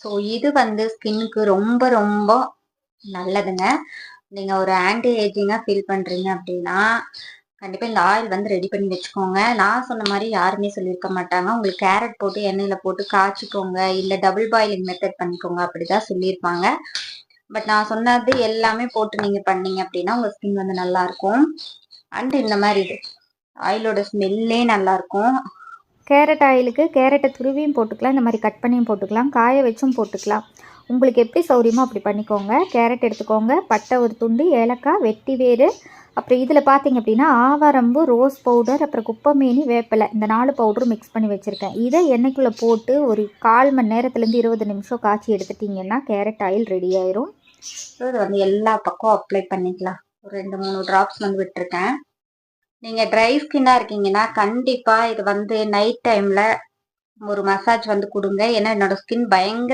So இது வந்து ஸ்கின்னுக்கு ரொம்ப ரொம்ப நல்லதுங்க. நீங்கள் ஒரு ஆன்டி ஏஜிங்காக ஃபீல் பண்ணுறீங்க அப்படின்னா கண்டிப்பாக இந்த ஆயில் வந்து ரெடி பண்ணி வச்சுக்கோங்க. நான் சொன்ன மாதிரி யாருமே சொல்லியிருக்க மாட்டாங்க. உங்களுக்கு கேரட் போட்டு எண்ணெயில் போட்டு காய்ச்சிக்கோங்க. இல்லை டபுள் பாயிலிங் மெத்தட் பண்ணிக்கோங்க. அப்படி தான் சொல்லியிருப்பாங்க. பட் நான் சொன்னது எல்லாமே போட்டு நீங்கள் பண்ணீங்க அப்படின்னா உங்கள் ஸ்கின் வந்து நல்லாயிருக்கும் அண்ட் இந்த மாதிரி இது ஆயிலோட ஸ்மெல்லே நல்லாயிருக்கும் கேரட் ஆயிலுக்கு கேரட்டை துருவியும் போட்டுக்கலாம் இந்த மாதிரி கட் பண்ணியும் போட்டுக்கலாம் காய வச்சும் போட்டுக்கலாம். உங்களுக்கு எப்படி சௌரியமோ அப்படி பண்ணிக்கோங்க. கேரட் எடுத்துக்கோங்க பட்டை ஒரு துண்டு ஏலக்காய் வெட்டி வேறு அப்புறம் இதில் பார்த்தீங்க அப்படின்னா ஆவாரம்பு ரோஸ் பவுடர் அப்புறம் குப்பமேனி வேப்பிலை இந்த நாலு பவுடரும் மிக்ஸ் பண்ணி வச்சுருக்கேன். இதை எண்ணெய்க்குள்ளே போட்டு ஒரு கால் மணி நேரத்துலேருந்து இருபது நிமிஷம் காய்ச்சி எடுத்துட்டிங்கன்னா கேரட் ஆயில் ரெடி ஆயிரும். ஸோ இது வந்து எல்லா பக்கம் அப்ளை பண்ணிக்கலாம். ஒரு ரெண்டு மூணு ட்ராப்ஸ் வந்து விட்டுருக்கேன். நீங்க ட்ரை ஸ்கின்னா இருக்கீங்கன்னா கண்டிப்பா இது வந்து நைட் டைம்ல ஒரு மசாஜ் வந்து கொடுங்க. ஏன்னா என்னோட ஸ்கின் பயங்கர